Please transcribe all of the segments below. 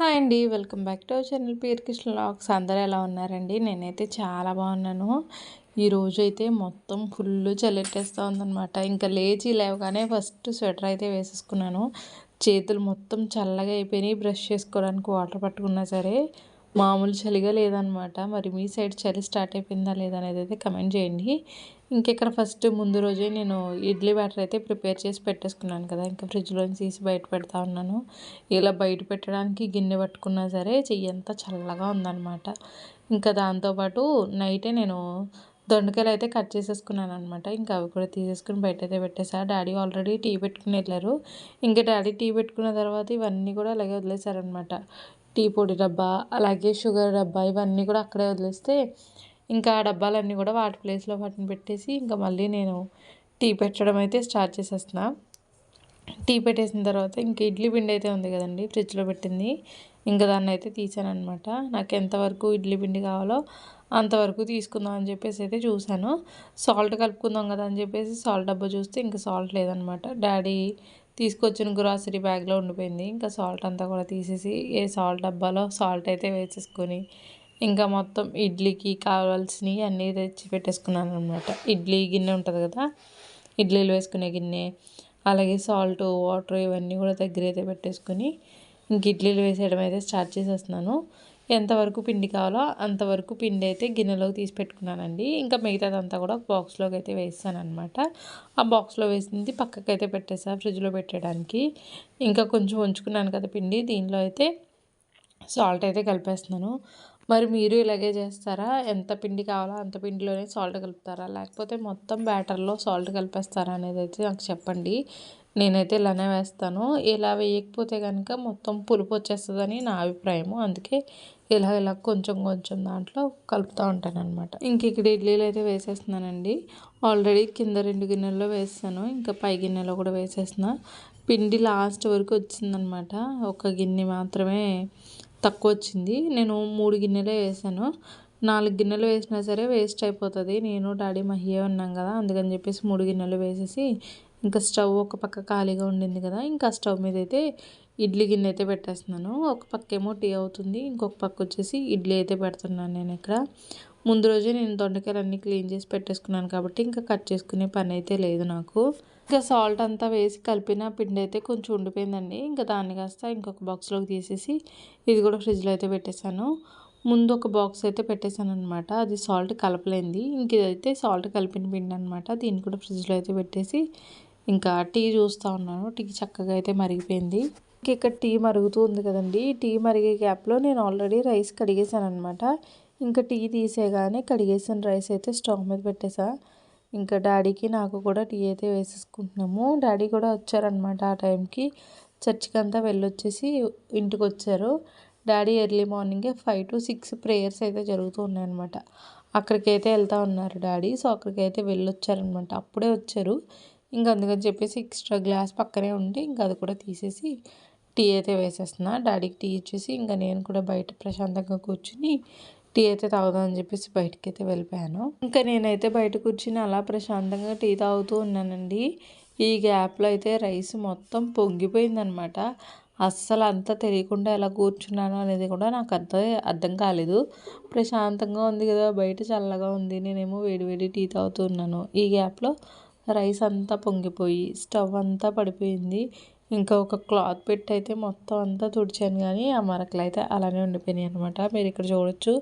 Hi అండి. Welcome back to our channel peer Krishna లాక్స్ అందరూ ఎలా ఉన్నారండి? నేనైతే చాలా బాగున్నాను. ఈరోజు అయితే మొత్తం ఫుల్ చల్లెట్టేస్తూ ఉందనమాట ఇంకా లేచి లేవగానే ఫస్ట్ స్వెటర్ అయితే వేసేసుకున్నాను. చేతులు మొత్తం చల్లగా అయిపోయినాయి. బ్రష్ చేసుకోవడానికి వాటర్ పట్టుకున్నా సరే మామూలు చలిగా లేదనమాట మరి మీ సైడ్ చలి స్టార్ట్ అయిపోయిందా లేదా అనేది అయితే కమెంట్ చేయండి. ఇంకెక్కడ ఫస్ట్ ముందు రోజే నేను ఇడ్లీ బ్యాటర్ అయితే ప్రిపేర్ చేసి పెట్టేసుకున్నాను కదా. ఇంకా ఫ్రిడ్జ్లోని తీసి బయట పెడతా ఉన్నాను. ఇలా బయట పెట్టడానికి గిన్నె పట్టుకున్నా సరే చెయ్యి అంతా చల్లగా ఉందన్నమాట. ఇంకా దాంతోపాటు నైటే నేను దొండకాయలు అయితే కట్ చేసేసుకున్నాను అనమాట ఇంకా అవి కూడా తీసేసుకుని బయట అయితే పెట్టేసా. డాడీ ఆల్రెడీ టీ పెట్టుకుని వెళ్ళారు. ఇంకా డాడీ టీ పెట్టుకున్న తర్వాత ఇవన్నీ కూడా అలాగే వదిలేశారనమాట టీ పొడి డబ్బా అలాగే షుగర్ డబ్బా ఇవన్నీ కూడా అక్కడే వదిలేస్తే ఇంకా ఆ డబ్బాలన్నీ కూడా వాటి ప్లేస్లో వాటిని పెట్టేసి ఇంకా మళ్ళీ నేను టీ పెట్టడం అయితే స్టార్ట్ చేసేస్తున్నా. టీ పెట్టేసిన తర్వాత ఇంక ఇడ్లీ పిండి అయితే ఉంది కదండి ఫ్రిడ్జ్లో పెట్టింది. ఇంకా దాన్ని అయితే తీసాను అనమాట నాకు ఎంతవరకు ఇడ్లీ పిండి కావాలో అంతవరకు తీసుకుందాం అని చెప్పేసి అయితే చూశాను సాల్ట్ కలుపుకుందాం కదా అని చెప్పేసి సాల్ట్ డబ్బా చూస్తే ఇంకా సాల్ట్ లేదనమాట డాడీ తీసుకొచ్చిన గ్రాసరీ బ్యాగ్లో ఉండిపోయింది. ఇంకా సాల్ట్ అంతా కూడా తీసేసి ఏ సాల్ట్ డబ్బాలో సాల్ట్ అయితే వేసేసుకొని ఇంకా మొత్తం ఇడ్లీకి కావాల్సినవి అన్నీ తెచ్చి పెట్టేసుకున్నాను అనమాట ఇడ్లీ గిన్నె ఉంటుంది కదా ఇడ్లీలు వేసుకునే గిన్నె అలాగే సాల్ట్ వాటర్ ఇవన్నీ కూడా దగ్గర అయితే పెట్టేసుకొని ఇంక ఇడ్లీలు వేసేయడం అయితే స్టార్ట్ చేసేస్తున్నాను. ఎంతవరకు పిండి కావాలో అంతవరకు పిండి అయితే గిన్నెలోకి తీసి పెట్టుకున్నానండి. ఇంకా మిగతాదంతా కూడా బాక్స్లోకి అయితే వేసాను అనమాట ఆ బాక్స్లో వేసింది పక్కకైతే అయితే పెట్టేసా ఫ్రిడ్జ్లో పెట్టడానికి ఇంకా కొంచెం ఉంచుకున్నాను కదా పిండి దీనిలో అయితే సాల్ట్ అయితే కలిపేస్తున్నాను. మరి మీరు ఇలాగే చేస్తారా? ఎంత పిండి కావాలో అంత పిండిలోనే సాల్ట్ కలుపుతారా? లేకపోతే మొత్తం బ్యాటర్లో సాల్ట్ కలిపేస్తారా అనేది అయితే నాకు చెప్పండి. నేనైతే ఇలానే వేస్తాను. ఇలా వేయకపోతే కనుక మొత్తం పులుపు వచ్చేస్తుందని నా అభిప్రాయము. అందుకే ఇలా ఇలా కొంచెం కొంచెం దాంట్లో కలుపుతూ ఉంటాను అనమాట ఇంక ఇక్కడ ఇడ్లీలు అయితే వేసేస్తున్నానండి. ఆల్రెడీ కింద రెండు గిన్నెల్లో వేసాను. ఇంకా పై గిన్నెలో కూడా వేసేసిన పిండి లాస్ట్ వరకు వచ్చిందనమాట ఒక గిన్నె మాత్రమే తక్కువ వచ్చింది నేను మూడు గిన్నెలే వేసాను. నాలుగు గిన్నెలు వేసినా సరే వేస్ట్ అయిపోతుంది. నేను డాడీ మహియే ఉన్నాం కదా అందుకని చెప్పేసి మూడు గిన్నెలు వేసేసి ఇంకా స్టవ్ ఒక పక్క ఖాళీగా ఉండింది కదా ఇంకా స్టవ్ మీద అయితే ఇడ్లీ గిన్నె అయితే పెట్టేస్తున్నాను. ఒక పక్క ఏమో టీ అవుతుంది. ఇంకొక పక్క వచ్చేసి ఇడ్లీ అయితే పెడుతున్నాను నేను ఇక్కడ. ముందు రోజే నేను దొండకాయలు అన్నీ క్లీన్ చేసి పెట్టేసుకున్నాను కాబట్టి ఇంకా కట్ చేసుకునే పని అయితే లేదు నాకు. ఇంకా సాల్ట్ అంతా వేసి కలిపిన పిండి అయితే కొంచెం ఉండిపోయిందండి. ఇంకా దాన్ని కాస్త ఇంకొక బాక్స్లోకి తీసేసి ఇది కూడా ఫ్రిడ్జ్లో అయితే పెట్టేశాను. ముందు ఒక బాక్స్ అయితే పెట్టేశాను అనమాట అది సాల్ట్ కలపలేంది. ఇంక ఇదైతే సాల్ట్ కలిపిన పిండి అనమాట దీన్ని కూడా ఫ్రిడ్జ్లో అయితే పెట్టేసి ఇంకా టీ చూస్తూ ఉన్నాను. టీ చక్కగా అయితే మరిగిపోయింది. ఇంకా ఇక్కడ టీ మరుగుతూ ఉంది కదండి. టీ మరిగే గ్యాప్లో నేను ఆల్రెడీ రైస్ కడిగేసాను అనమాట ఇంకా టీ తీసేగానే కడిగేసిన రైస్ అయితే స్టవ్ మీద పెట్టేసా. ఇంకా డాడీకి నాకు కూడా టీ అయితే వేసేసుకుంటున్నాము. డాడీ కూడా వచ్చారనమాట ఆ టైంకి. చర్చికి అంతా వెళ్ళొచ్చేసి ఇంటికి వచ్చారు డాడీ ఎర్లీ మార్నింగే ఫైవ్ టు సిక్స్ ప్రేయర్స్ అయితే జరుగుతూ ఉన్నాయన్నమాట. అక్కడికైతే వెళ్తూ ఉన్నారు డాడీ. సో అక్కడికైతే వెళ్ళొచ్చారనమాట అప్పుడే వచ్చారు. ఇంకా అందుకని చెప్పేసి ఎక్స్ట్రా గ్లాస్ పక్కనే ఉండి ఇంకా అది కూడా తీసేసి టీ అయితే వేసేస్తున్నా. డాడీకి టీ ఇచ్చేసి ఇంకా నేను కూడా బయట ప్రశాంతంగా కూర్చుని టీ అయితే తాగుదామని చెప్పేసి బయటకి అయితే వెళ్ళిపోయాను. ఇంకా నేనైతే బయట కూర్చుని అలా ప్రశాంతంగా టీ తాగుతూ ఉన్నానండి. ఈ గ్యాప్లో అయితే రైస్ మొత్తం పొంగిపోయిందనమాట. అస్సలు అంతా తెలియకుండా ఎలా కూర్చున్నాను అనేది కూడా నాకు అర్థం అర్థం కాలేదు. ప్రశాంతంగా ఉంది కదా బయట చల్లగా ఉంది నేనేమో వేడి వేడి టీ తాగుతూ ఉన్నాను. ఈ గ్యాప్లో రైస్ అంతా పొంగిపోయి స్టవ్ అంతా పడిపోయింది. ఇంకా ఒక క్లాత్ పెట్టి అయితే మొత్తం అంతా తుడిచాను కానీ ఆ మరకలు అయితే అలానే ఉండిపోయినాయి అనమాట మీరు ఇక్కడ చూడొచ్చు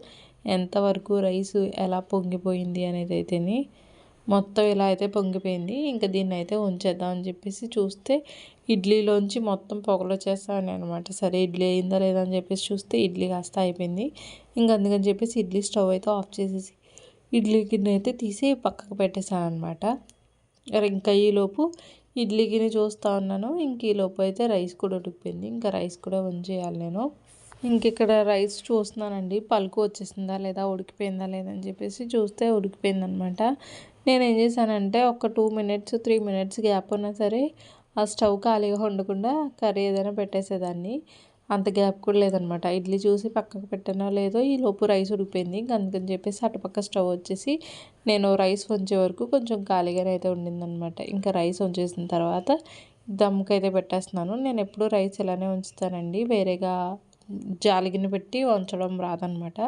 ఎంతవరకు రైస్ ఎలా పొంగిపోయింది అనేది అయితేని. మొత్తం ఇలా అయితే పొంగిపోయింది. ఇంకా దీన్ని అయితే ఉంచేద్దాం అని చెప్పేసి చూస్తే ఇడ్లీలోంచి మొత్తం పొగలు వచ్చేస్తామని అనమాట సరే ఇడ్లీ అయిందా లేదా అని చెప్పేసి చూస్తే ఇడ్లీ కాస్త అయిపోయింది. ఇంకా అందుకని చెప్పేసి ఇడ్లీ స్టవ్ అయితే ఆఫ్ చేసేసి ఇడ్లీ గిన్నె అయితే తీసి పక్కకు పెట్టేశాను అనమాట ఇంకా ఈలోపు ఇడ్లీ చూస్తూ ఉన్నాను. ఇంక ఈలోపు అయితే రైస్ కూడా ఉడికిపోయింది. ఇంకా రైస్ కూడా ఉంచేయాలి నేను. ఇంక ఇక్కడ రైస్ చూస్తున్నానండి. పలుకు వచ్చేసిందా లేదా ఉడికిపోయిందా లేదా అని చెప్పేసి చూస్తే ఉడికిపోయిందనమాట. నేను ఏం చేశానంటే ఒక two minutes three minutes gap ఉన్నా సరే ఆ స్టవ్ ఖాళీగా ఉండకుండా కర్రీ ఏదైనా పెట్టేసేదాన్ని. అంత గ్యాప్ కూడా లేదనమాట. ఇడ్లీ చూసి పక్కకు పెట్టానో లేదో ఈ లోపు రైస్ ఉడిపోయింది అందుకని చెప్పేసి అటుపక్క స్టవ్ వచ్చేసి నేను రైస్ వంచే వరకు కొంచెం ఖాళీగానే అయితే ఉండిందనమాట. ఇంకా రైస్ వంచేసిన తర్వాత దమ్కి అయితే పెట్టేస్తున్నాను. నేను ఎప్పుడు రైస్ ఇలానే ఉంచుతానండి. వేరేగా జాలిగిన పెట్టి వంచడం రాదనమాట.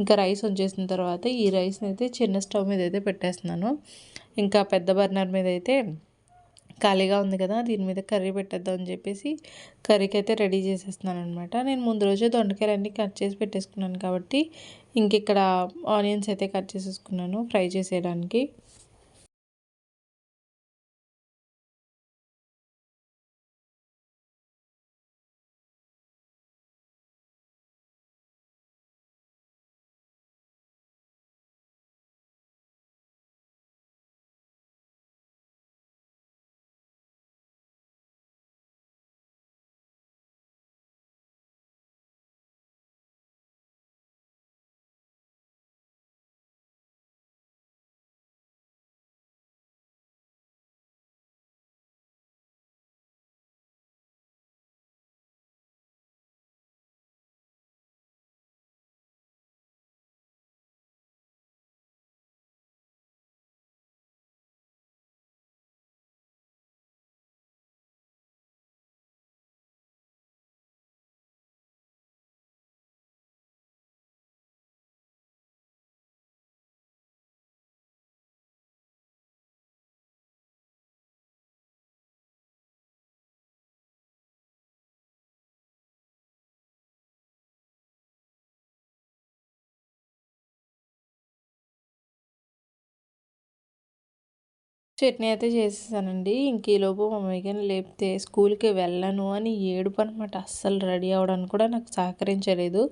ఇంకా రైస్ వంచేసిన తర్వాత ఈ రైస్ని అయితే చిన్న స్టవ్ మీద అయితే పెట్టేస్తున్నాను. ఇంకా పెద్ద బర్నర్ మీద అయితే ఖాళీగా ఉంది కదా దీని మీద కర్రీ పెట్టేద్దాం అని చెప్పేసి కర్రీకి అయితే రెడీ చేసేస్తున్నాను అనమాట నేను ముందు రోజే దొండకాయలన్నీ కట్ చేసి పెట్టేసుకున్నాను కాబట్టి ఇంక ఇక్కడ ఆనియన్స్ అయితే కట్ చేసేసుకున్నాను ఫ్రై చేసేయడానికి. చట్నీ అయితే చేసేసానండి. ఇంక ఈలోపు మా మమ్మీకి లేపితే స్కూల్కి వెళ్ళను అని ఏడుపు అనమాట అస్సలు రెడీ అవ్వడానికి కూడా నాకు సహకరించలేదు.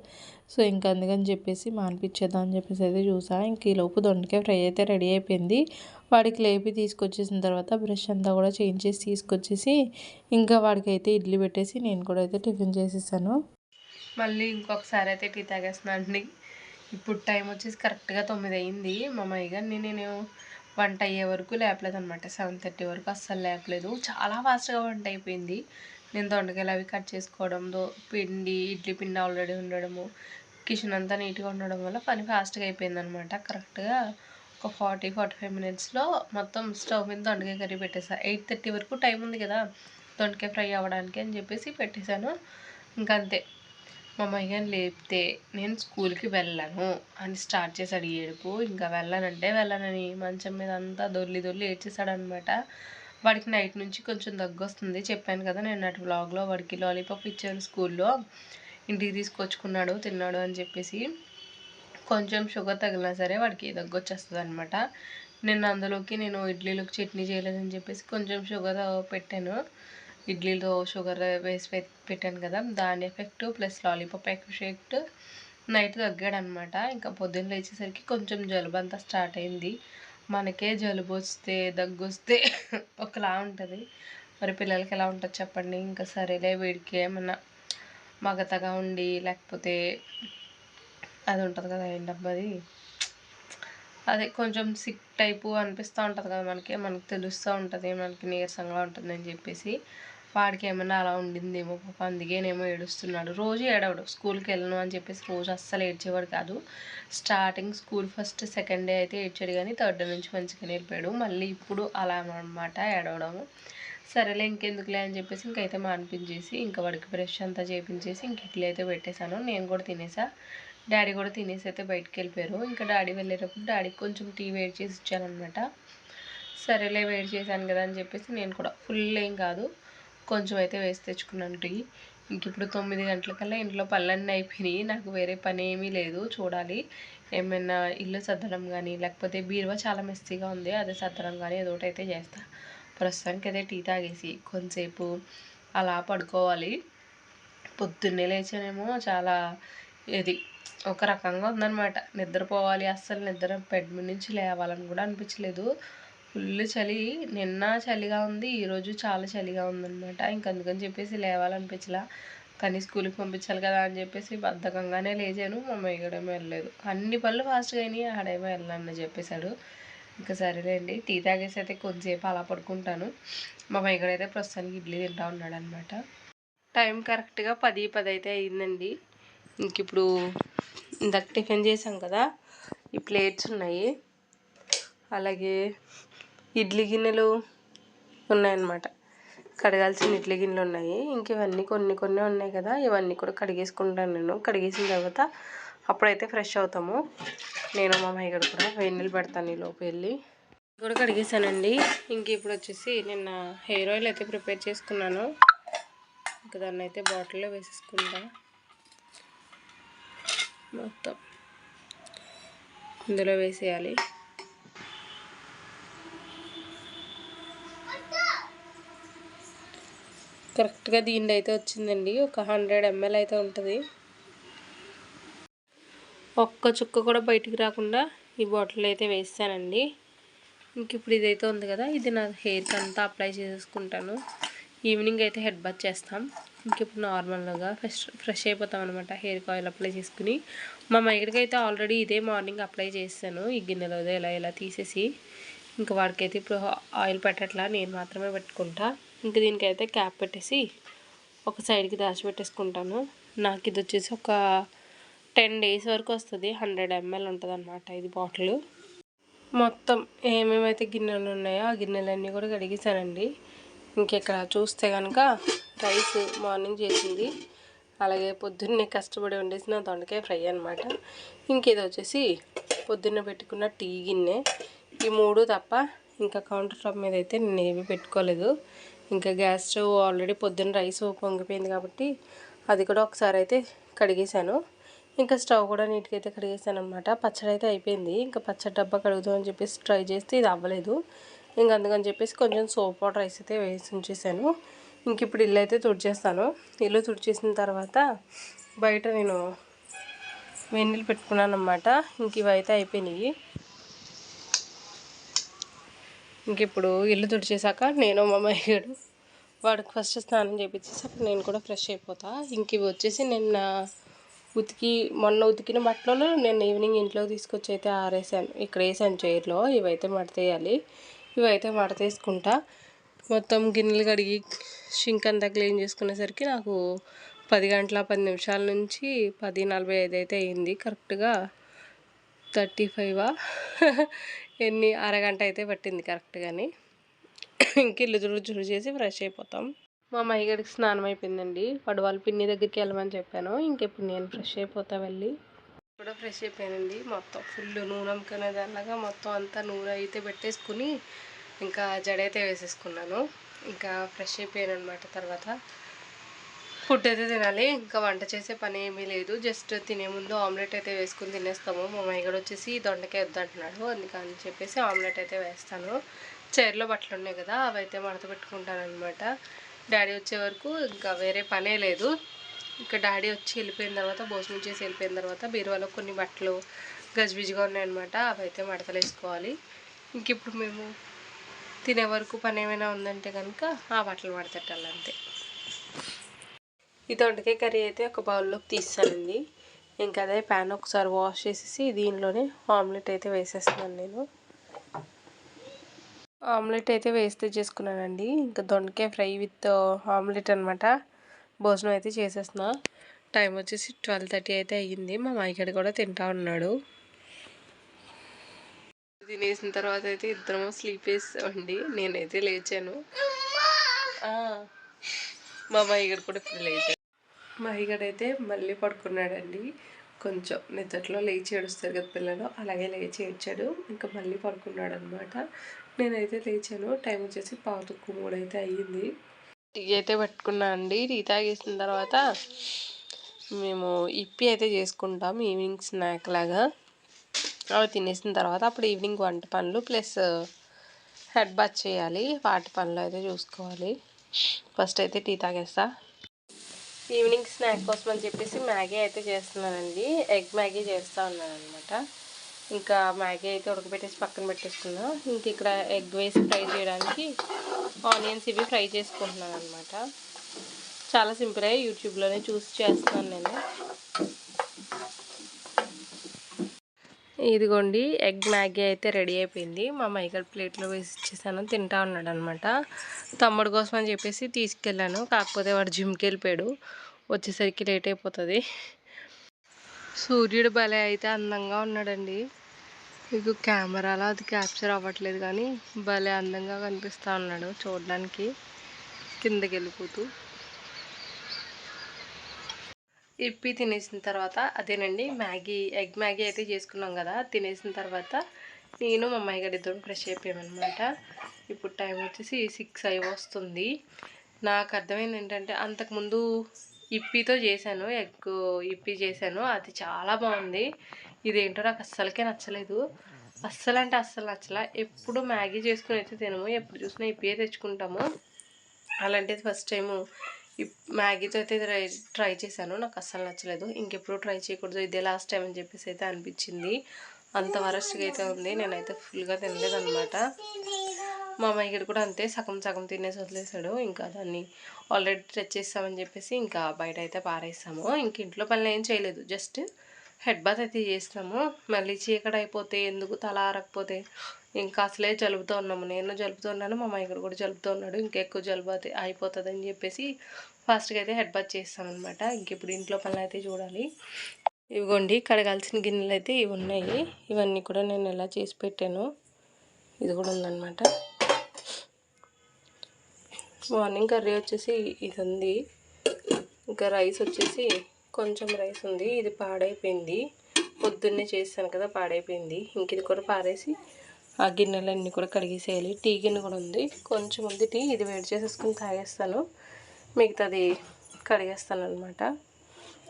సో ఇంకా అందుకని చెప్పేసి మానిపించేద్దాం అని చెప్పేసి అయితే చూసా. ఇంక ఈలోపు దొండకాయ ఫ్రై అయితే రెడీ అయిపోయింది. వాడికి లేపి తీసుకొచ్చేసిన తర్వాత బ్రష్ అంతా కూడా చేంజ్ చేసి తీసుకొచ్చేసి ఇంకా వాడికి అయితే ఇడ్లీ పెట్టేసి నేను కూడా అయితే టిఫిన్ చేసేసాను. మళ్ళీ ఇంకొకసారి అయితే టీ తాగేస్తున్నాను అండి ఇప్పుడు టైం వచ్చేసి కరెక్ట్గా తొమ్మిది అయింది. మా అమ్మాయి నేను వంట అయ్యే వరకు లేపలేదు అనమాట సెవెన్ థర్టీ వరకు అస్సలు లేపలేదు. చాలా ఫాస్ట్గా వంట అయిపోయింది. నేను దొండకాయలు అవి కట్ చేసుకోవడంతో పిండి ఇడ్లీ పిండి ఆల్రెడీ ఉండడము కిచెన్ అంతా నీట్గా ఉండడం వల్ల పని ఫాస్ట్గా అయిపోయింది అనమాట కరెక్ట్గా ఒక ఫార్టీ ఫార్టీ ఫైవ్ మినిట్స్లో మొత్తం స్టవ్ మీద దొండకాయ కర్రీ పెట్టేసా. ఎయిట్ థర్టీ వరకు టైం ఉంది కదా దొండకాయ ఫ్రై అవ్వడానికి అని చెప్పేసి పెట్టేశాను ఇంకంతే. మా అమ్మాయి లేపితే నేను స్కూల్కి వెళ్ళను అని స్టార్ట్ చేశాడు ఏడుపు. ఇంకా వెళ్ళనంటే వెళ్ళనని మంచం మీద అంతా దొర్లి దొర్లి ఏడ్చేసాడనమాట వాడికి నైట్ నుంచి కొంచెం దగ్గు వస్తుంది చెప్పాను కదా నేను అటు బ్లాగ్లో వాడికి లాలీపాప్ ఇచ్చాను స్కూల్లో. ఇంటికి తీసుకొచ్చుకున్నాడు తిన్నాడు అని చెప్పేసి. కొంచెం షుగర్ తగిలినా సరే వాడికి దగ్గు వచ్చేస్తుంది అనమాట నేను అందులోకి నేను ఇడ్లీలోకి చట్నీ చేయలేదని చెప్పేసి కొంచెం షుగర్ పెట్టాను. ఇడ్లీలో షుగర్ వేసి పెట్టాను కదా దాని effect plus lollipop effect night తగ్గాడనమాట. ఇంకా పొద్దున్న లేచేసరికి కొంచెం జలుబు అంతా స్టార్ట్ అయింది. మనకే జలుబు వస్తే దగ్గు వస్తే ఒకలా ఉంటుంది. మరి పిల్లలకి ఎలా ఉంటుంది చెప్పండి. ఇంకా సరేలే వీడికి ఏమన్నా మగతగా ఉండి లేకపోతే అది ఉంటుంది కదా ఏంటబ్బది అదే కొంచెం సిక్ టైపు అనిపిస్తూ ఉంటుంది కదా మనకి మనకు తెలుస్తూ ఉంటుంది మనకి నీరసంగా ఉంటుందని చెప్పేసి. వాడికి ఏమైనా అలా ఉండిందేమో పాప అందుకేనేమో ఏడుస్తున్నాడు. రోజు ఏడవడు. స్కూల్కి వెళ్ళను అని చెప్పేసి రోజు అస్సలు ఏడ్చేవాడు కాదు. Starting school first second day అయితే ఏడ్చాడు కానీ థర్డ్ డే నుంచి మంచిగా నేర్పాడు మళ్ళీ ఇప్పుడు అలా అనమాట ఏడవడము సరేలే ఇంకెందుకులే అని చెప్పేసి ఇంకైతే మానిపించేసి ఇంకా వాడికి బ్రష్ అంతా చేపించేసి ఇంక ఇడ్లీ అయితే పెట్టేశాను. నేను కూడా తినేసా. డాడీ కూడా తినేసి అయితే బయటకు వెళ్ళిపోయారు. ఇంకా డాడీ వెళ్ళేటప్పుడు డాడీకి కొంచెం టీ వేడి చేసి ఇచ్చానమాట సరేలే వెయిట్ చేశాను కదా అని చెప్పేసి నేను కూడా ఫుల్ ఏం కాదు. కొంచెం అయితే వేసి తెచ్చుకున్నాను టీ. ఇంక ఇప్పుడు తొమ్మిది గంటలకల్లా ఇంట్లో పనులన్నీ అయిపోయినాయి. నాకు వేరే పని ఏమీ లేదు చూడాలి. ఏమైనా ఇల్లు సర్దడం కానీ లేకపోతే బీరువా చాలా మెస్సీగా ఉంది. అదే సర్దడం కానీ ఏదో ఒకటి అయితే చేస్తా. ప్రస్తుతానికి అయితే టీ తాగేసి కొంతసేపు అలా పడుకోవాలి. పొద్దున్నే లేచానేమో చాలా ఇది ఒక రకంగా ఉందన్నమాట. నిద్రపోవాలి. అస్సలు నిద్ర బెడ్ నుంచి లేవాలని కూడా అనిపించలేదు. ఫుల్ చలి నిన్న చలిగా ఉంది ఈరోజు చాలా చలిగా ఉందనమాట ఇంక అందుకని చెప్పేసి లేవాలనిపించలా. కానీ స్కూల్కి పంపించాలి కదా అని చెప్పేసి బద్ధకంగానే లేచాను మా మేగడేమో వెళ్ళలేదు. అన్ని పనులు ఫాస్ట్గా అయినాయి ఆడేమో వెళ్ళాలని చెప్పేశాడు. ఇంకా సరేలేండి టీ తాగేసి అయితే కొద్దిసేపు అలా పడుకుంటాను. మా మైగడైతే ప్రస్తుతానికి ఇడ్లీ తింటా ఉన్నాడు అనమాట టైం కరెక్ట్గా పది పది అయితే అయిందండి. ఇంక ఇప్పుడు ఇందాక టిఫిన్ చేసాం కదా ఈ ప్లేట్స్ ఉన్నాయి. అలాగే ఇడ్లీ గిన్నెలు ఉన్నాయన్నమాట. కడగాల్సిన ఇడ్లీ గిన్నెలు ఉన్నాయి. ఇంక ఇవన్నీ కొన్ని కొన్ని ఉన్నాయి కదా ఇవన్నీ కూడా కడిగేసుకుంటాను నేను. కడిగేసిన తర్వాత అప్పుడైతే ఫ్రెష్ అవుతాము. నేను మా మైగడ కూడా వేడి పెడతాను ఈ లోపు వెళ్ళి. కూడా కడిగేసానండి. ఇంక ఇప్పుడు వచ్చేసి నిన్న హెయిర్ ఆయిల్ అయితే ప్రిపేర్ చేసుకున్నాను. ఇంకా దాన్ని అయితే బాటిల్లో వేసేసుకుంటా. మొత్తం ఇందులో వేసేయాలి. కరెక్ట్గా దీని అయితే వచ్చిందండి. ఒక హండ్రెడ్ ఎంఎల్ అయితే ఉంటుంది. ఒక్క చుక్క కూడా బయటికి రాకుండా ఈ బాటిల్ అయితే వేస్తానండి ఇంక ఇప్పుడు ఇదైతే ఉంది కదా ఇది నా హెయిర్కి అంతా అప్లై చేసేసుకుంటాను. ఈవినింగ్ అయితే హెడ్ బాత్ చేస్తాం. ఇంక ఇప్పుడు నార్మల్గా ఫ్రెష్ ఫ్రెష్ అయిపోతాం అనమాట హెయిర్కి ఆయిల్ అప్లై చేసుకుని. మా మైగడికి అయితే ఆల్రెడీ ఇదే మార్నింగ్ అప్లై చేస్తాను ఈ గిన్నెలో ఇలా ఇలా తీసేసి. ఇంక వాడికైతే ఇప్పుడు ఆయిల్ పెట్టట్లా నేను మాత్రమే పెట్టుకుంటా. ఇంక దీనికైతే క్యాప్ పెట్టేసి ఒక సైడ్కి దాచిపెట్టేసుకుంటాను. నాకు ఇది వచ్చేసి ఒక టెన్ డేస్ వరకు వస్తుంది. హండ్రెడ్ ఎంఎల్ ఉంటుంది అనమాట ఇది బాటిల్. మొత్తం ఏమేమైతే గిన్నెలు ఉన్నాయో ఆ గిన్నెలన్నీ కూడా కడిగేసానండి ఇంకెక్కడ చూస్తే కనుక రైస్ మార్నింగ్ చేసింది. అలాగే పొద్దున్నే కష్టపడి వండేసిన దొండకాయ ఫ్రై అనమాట ఇంకేది వచ్చేసి పొద్దున్న పెట్టుకున్న టీ గిన్నె. ఈ మూడు తప్ప ఇంకా కౌంటర్ టాప్ మీద అయితే నేను ఏమీ పెట్టుకోలేదు. ఇంకా గ్యాస్ స్టవ్ ఆల్రెడీ పొద్దున్న రైస్ పొంగిపోయింది కాబట్టి అది కూడా ఒకసారి అయితే కడిగేశాను. ఇంకా స్టవ్ కూడా నీట్గా అయితే కడిగేసాను అనమాట పచ్చడి అయితే అయిపోయింది. ఇంకా పచ్చడి డబ్బా కడుగుదామని చెప్పేసి ట్రై చేస్తే ఇది అవ్వలేదు. ఇంక అందుకని చెప్పేసి కొంచెం సోప్ వాటర్ రైస్ అయితే వేసి ఉంచేసాను ఇంక ఇప్పుడు ఇల్లు అయితే తుడిచేస్తాను. ఇల్లు తుడిచేసిన తర్వాత బయట నేను వెన్నీళ్ళు పెట్టుకున్నాను అనమాట ఇంక ఇవైతే అయిపోయినాయి. ఇంక ఇప్పుడు ఇల్లు తుడిచేసాక నేను మా అమ్మాయిగాడు వాడికి ఫస్ట్ స్నానం చేపించేసాక నేను కూడా ఫ్రెష్ అయిపోతా. ఇంక ఇవి వచ్చేసి నిన్న ఉతికి మొన్న ఉతికిన బట్టలలో నేను ఈవినింగ్ ఇంట్లో తీసుకొచ్చి అయితే ఆరేసాను. ఇక్కడ వేసాను చైర్లో ఇవైతే మడతేయాలి. ఇవైతే మడతేసుకుంటా. మొత్తం గిన్నెలు కడిగి షింక్ అంతా క్లీన్ చేసుకునేసరికి నాకు పది గంటల పది నిమిషాల నుంచి పది నలభై ఐదు అయితే అయింది. కరెక్ట్గా థర్టీ ఫైవా ఎన్ని అరగంట అయితే పట్టింది కరెక్ట్గాని ఇంక ఇల్లు తుడు చుడు చేసి ఫ్రెష్ అయిపోతాం. మా మహిగడికి స్నానం అయిపోయిందండి. వాడు వాళ్ళ పిన్ని దగ్గరికి వెళ్ళమని చెప్పాను. ఇంకెప్పుడు నేను ఫ్రెష్ అయిపోతా వెళ్ళి. కూడా ఫ్రెష్ అయిపోయానండి. మొత్తం ఫుల్ నూనె అమ్ముకునే దానిలాగా మొత్తం అంతా నూనె అయితే పెట్టేసుకుని ఇంకా జడ అయితే వేసేసుకున్నాను. ఇంకా ఫ్రెష్ అయిపోయాను అనమాట తర్వాత. ఫుడ్ అయితే తినాలి. ఇంకా వంట చేసే పని ఏమీ లేదు. జస్ట్ తినే ముందు ఆమ్లెట్ అయితే వేసుకుని తినేస్తాము. మా మైగడు వచ్చేసి దొండకాయ వద్దంటున్నాడు అందుకని చెప్పేసి ఆమ్లెట్ అయితే వేస్తాను. చైర్లో బట్టలు ఉన్నాయి కదా అవి అయితే మడత పెట్టుకుంటాను అనమాట డాడీ వచ్చే వరకు ఇంకా వేరే పనే లేదు. ఇంకా డాడీ వచ్చి వెళ్ళిపోయిన తర్వాత భోజనం చేసి వెళ్ళిపోయిన తర్వాత బీరువాలో కొన్ని బట్టలు గజిబిజిగా ఉన్నాయన్నమాట. అవి అయితే మడతలు వేసుకోవాలి. ఇంక ఇప్పుడు మేము తినే వరకు పని ఏమైనా ఉందంటే కనుక ఆ బట్టలు మడతెట్టాలి అంతే. ఈ దొండకాయ కర్రీ అయితే ఒక బౌల్లోకి తీస్తానండి ఇంకా అదే ప్యాన్ ఒకసారి వాష్ చేసేసి దీనిలోనే ఆమ్లెట్ అయితే వేసేస్తున్నాను నేను. ఆమ్లెట్ అయితే వేస్తే చేసుకున్నానండి. ఇంకా దొండకాయ ఫ్రై విత్ ఆమ్లెట్ అనమాట భోజనం అయితే చేసేస్తున్నా. టైం వచ్చేసి ట్వెల్వ్ థర్టీ అయితే అయ్యింది. మా మైకడి కూడా తింటా ఉన్నాడు. తినేసిన తర్వాత అయితే ఇద్దరము స్లీప్ వేసామండి నేనైతే లేచాను. మా మైగడు కూడా ఇప్పుడు లేచాను మహిగడైతే మళ్ళీ పడుకున్నాడండి. కొంచెం నిద్రలో లేచి ఏడుస్తారు కదా పిల్లలు అలాగే లేచి ఏడ్చాడు. ఇంకా మళ్ళీ పడుకున్నాడు అనమాట నేనైతే లేచాను. టైం వచ్చేసి పావుతుక్కు మూడు అయితే అయ్యింది. టీ అయితే పెట్టుకున్నా అండి. టీ తాగేసిన తర్వాత మేము ఇప్పి అయితే చేసుకుంటాం. ఈవినింగ్ స్నాక్ లాగా. అవి తినేసిన తర్వాత అప్పుడు ఈవినింగ్ వంట పనులు ప్లస్ హెడ్ బాత్ చేయాలి. వాటి పనులు అయితే చూసుకోవాలి. ఫస్ట్ అయితే టీ తాగేస్తా. ఈవినింగ్ స్నాక్ కోసం అని చెప్పేసి మ్యాగీ అయితే చేస్తున్నానండి. ఎగ్ మ్యాగీ చేస్తూ ఉన్నానమాట ఇంకా మ్యాగీ అయితే ఉడకబెట్టేసి పక్కన పెట్టేసుకున్నా ఇంక ఇక్కడ ఎగ్ వేసి ఫ్రై చేయడానికి ఆనియన్స్ ఇవి ఫ్రై చేసుకుంటున్నాను అనమాట చాలా సింపుల్ యూట్యూబ్లోనే చూసి చేస్తున్నాను నేను. ఇదిగోండి ఎగ్ మ్యాగీ అయితే రెడీ అయిపోయింది. మా మైకల్ ప్లేట్లో వేసి ఇచ్చేసాను. తింటా ఉన్నాడు అనమాట తమ్ముడు కోసం అని చెప్పేసి తీసుకెళ్ళాను. కాకపోతే వాడు జిమ్కి వెళ్ళిపోయాడు. వచ్చేసరికి లేట్ అయిపోతుంది. సూర్యుడు భలే అయితే అందంగా ఉన్నాడండి. మీకు కెమెరాలో అది క్యాప్చర్ అవ్వట్లేదు కానీ భలే అందంగా కనిపిస్తూ ఉన్నాడు చూడడానికి. కిందకి వెళ్ళిపోతూ. ఇప్పి తినేసిన తర్వాత అదేనండి మ్యాగీ ఎగ్ మ్యాగీ అయితే చేసుకున్నాం కదా తినేసిన తర్వాత నేను మా అమ్మాయి గారి ఇద్దరు ఫ్రెష్ అయిపోయామన్నమాట. ఇప్పుడు టైం వచ్చేసి సిక్స్ అయి వస్తుంది. నాకు అర్థమైంది ఏంటంటే అంతకుముందు ఇప్పితో చేశాను ఎగ్ ఇప్పి చేశాను అది చాలా బాగుంది. ఇదేంటో నాకు అస్సలకే నచ్చలేదు. అస్సలు అంటే అస్సలు నచ్చలా. ఎప్పుడు మ్యాగీ చేసుకుని అయితే తినము ఎప్పుడు చూసినా ఇప్పియే తెచ్చుకుంటాము. అలాంటిది ఫస్ట్ టైము. మ్యాగీతో అయితే ట్రై ట్రై చేశాను. నాకు అస్సలు నచ్చలేదు. ఇంకెప్పుడు ట్రై చేయకూడదు. ఇదే లాస్ట్ టైం అని చెప్పేసి అయితే అనిపించింది. అంత వరస్ట్గా అయితే ఉంది. నేనైతే ఫుల్గా తినలేదు అనమాట మా అమ్మాయి కూడా అంతే. సగం సగం తినేసి వదిలేసాడు ఇంకా దాన్ని ఆల్రెడీ టచ్ చేస్తామని చెప్పేసి ఇంకా బయట అయితే పారేస్తాము. ఇంక ఇంట్లో పనులు ఏం చేయలేదు. జస్ట్ హెడ్ బాత్ అయితే చేస్తాము మళ్ళీ చీకటి అయిపోతే ఎందుకు తల ఆరకపోతే? ఇంకా అసలే జలుబుతో ఉన్నాము. నేను జలుబుతో ఉన్నాను మా అమ్మాయి కూడా జలుబుతో ఉన్నాడు. ఇంకెక్కువ జలుబు అయితే అయిపోతుంది అని చెప్పేసి ఫాస్ట్గా అయితే హెడ్ బాత్ చేస్తామన్నమాట. ఇంక ఇప్పుడు ఇంట్లో పనులు అయితే చూడాలి. ఇవిగోండి కడగాల్సిన గిన్నెలు అయితే ఇవి ఉన్నాయి. ఇవన్నీ కూడా నేను ఎలా చేసి పెట్టాను ఇది కూడా ఉందన్నమాట. మార్నింగ్ కర్రీ వచ్చేసి ఇది ఉంది ఇంకా రైస్ వచ్చేసి కొంచెం రైస్ ఉంది. ఇది పాడైపోయింది. పొద్దున్నే చేస్తాను కదా పాడైపోయింది. ఇంక ఇది కూడా పారేసి ఆ గిన్నెలన్నీ కూడా కడిగేసేయాలి. టీ గిన్నె కూడా ఉంది. కొంచెం ఉంది టీ. ఇది వేడి చేసేసుకుని తాగేస్తాను. మిగతాది కడిగేస్తాను అనమాట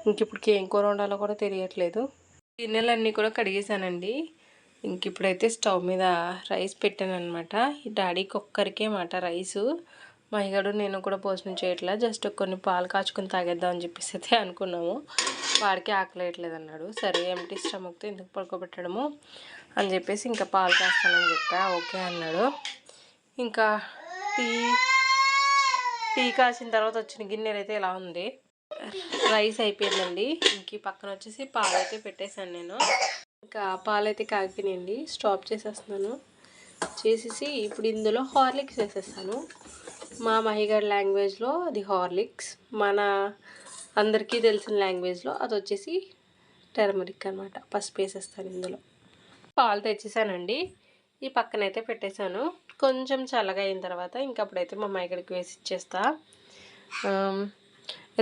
ఇంక ఇప్పటికి ఏం కూర వండాలో కూడా తెలియట్లేదు. గిన్నెలన్నీ కూడా కడిగేసానండి ఇంక ఇప్పుడైతే స్టవ్ మీద రైస్ పెట్టాను అనమాట డాడీకి ఒక్కరికే మాట రైసు. మహిగాడు నేను కూడా భోజనం చేయట్లా. జస్ట్ కొన్ని పాలు కాచుకొని తాగేద్దాం అని చెప్పేసి అయితే అనుకున్నాము. వాడికి ఆకలేయట్లేదు అన్నాడు. సరే ఎంటీ స్టమక్తో ఎందుకు పడుకోబెట్టడము? అని చెప్పేసి ఇంకా పాలు కాస్తానని చెప్పా. ఓకే అన్నాడు. ఇంకా టీ టీ కాసిన తర్వాత వచ్చిన గిన్నెలు అయితే ఇలా ఉంది. రైస్ అయిపోయిందండి. ఇంక పక్కన వచ్చేసి పాలు అయితే పెట్టేశాను నేను. ఇంకా పాలు అయితే కాగిపోయినాయండి. స్టాప్ చేసేస్తున్నాను. చేసేసి ఇప్పుడు ఇందులో హార్లిక్స్ వేసేస్తాను. మా మహిగడ్ లాంగ్వేజ్లో అది హార్లిక్స్. మన అందరికీ తెలిసిన లాంగ్వేజ్లో అది వచ్చేసి టెర్మరిక్ అనమాట పసుపు వేసేస్తాను ఇందులో. పాలు తెచ్చేసానండి. ఈ పక్కనైతే పెట్టేశాను. కొంచెం చల్లగా అయిన తర్వాత ఇంకప్పుడైతే మా మైగడికి వేసి ఇచ్చేస్తా.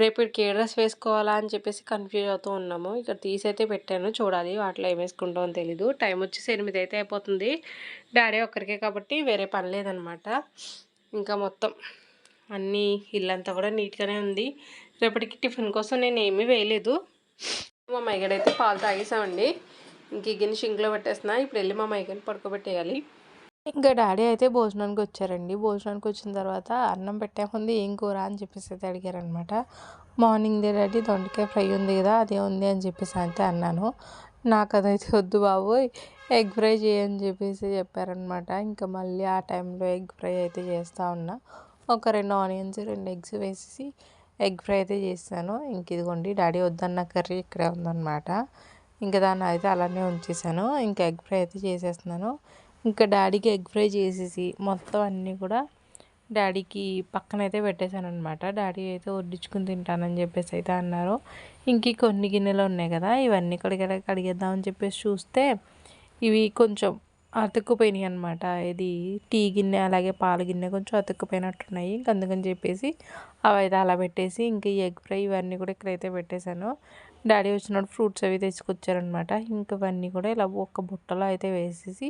రేపు ఏ డ్రెస్ వేసుకోవాలా అని చెప్పేసి కన్ఫ్యూజ్ అవుతూ ఉన్నాము. ఇక్కడ తీసైతే పెట్టాను. చూడాలి వాటిలో ఏం వేసుకుంటామో తెలీదు. టైం వచ్చేసి ఎనిమిది అయితే అయిపోతుంది. డాడీ ఒక్కరికే కాబట్టి వేరే పని లేదనమాట. ఇంకా మొత్తం అన్నీ ఇల్లంతా కూడా నీట్గానే ఉంది. రేపటికి టిఫిన్ కోసం నేను ఏమీ వేయలేదు. మా మైగడైతే పాలు తాగేసామండి. ఇంక గిన్నె షింక్లో పెట్టేస్తున్నా. ఇప్పుడు వెళ్ళి మా మైకని పడుకోబెట్టేయాలి. ఇంకా డాడీ అయితే భోజనానికి వచ్చారండి. భోజనానికి వచ్చిన తర్వాత అన్నం పెట్టేముంది ఏం కూర అని చెప్పేసి అయితే అడిగారనమాట. మార్నింగ్ డాడీ దొండకాయ ఫ్రై ఉంది కదా అదే ఉంది అని చెప్పేసి అయితే అన్నాను. నాకు అదైతే వద్దు బాబు ఎగ్ ఫ్రై చేయని చెప్పేసి చెప్పారనమాట. ఇంకా మళ్ళీ ఆ టైంలో ఎగ్ ఫ్రై అయితే చేస్తూ ఉన్నా. ఒక రెండు ఆనియన్స్ రెండు ఎగ్స్ వేసేసి ఎగ్ ఫ్రై అయితే చేస్తాను ఇంక ఇదిగోండి డాడీ వద్దన్న కర్రీ ఇక్కడే ఉందన్నమాట. ఇంకా దాన్ని అయితే అలానే ఉంచేసాను. ఇంకా ఎగ్ ఫ్రై అయితే చేసేస్తున్నాను. ఇంకా డాడీకి ఎగ్ ఫ్రై చేసేసి మొత్తం అన్నీ కూడా డాడీకి పక్కన అయితే పెట్టేశాను అనమాట డాడీ అయితే వడ్డించుకుని తింటానని చెప్పేసి అయితే అన్నారు. ఇంక కొన్ని గిన్నెలు ఉన్నాయి కదా ఇవన్నీ కడిగే కడిగేద్దామని చెప్పేసి చూస్తే ఇవి కొంచెం అతుక్కుపోయినాయి అనమాట ఇది టీ గిన్నె అలాగే పాల గిన్నె కొంచెం అతుక్కుపోయినట్టున్నాయి. ఇంక అందుకని చెప్పేసి అవి అయితే అలా పెట్టేసి ఇంక ఈ ఎగ్ ఫ్రై ఇవన్నీ కూడా ఇక్కడైతే పెట్టేశాను. డాడీ వచ్చినప్పుడు ఫ్రూట్స్ అవి తెచ్చుకొచ్చారనమాట ఇంకవన్నీ కూడా ఇలా ఒక్క బుట్టలో అయితే వేసేసి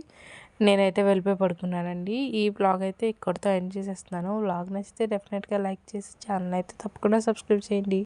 నేనైతే వెళ్ళిపోయి పడుకున్నానండి. ఈ బ్లాగ్ అయితే ఇక్కడితో ఎండ్ చేసేస్తున్నాను. బ్లాగ్ నచ్చితే డెఫినెట్గా లైక్ చేసి ఛానల్ అయితే తప్పకుండా సబ్స్క్రైబ్ చేయండి.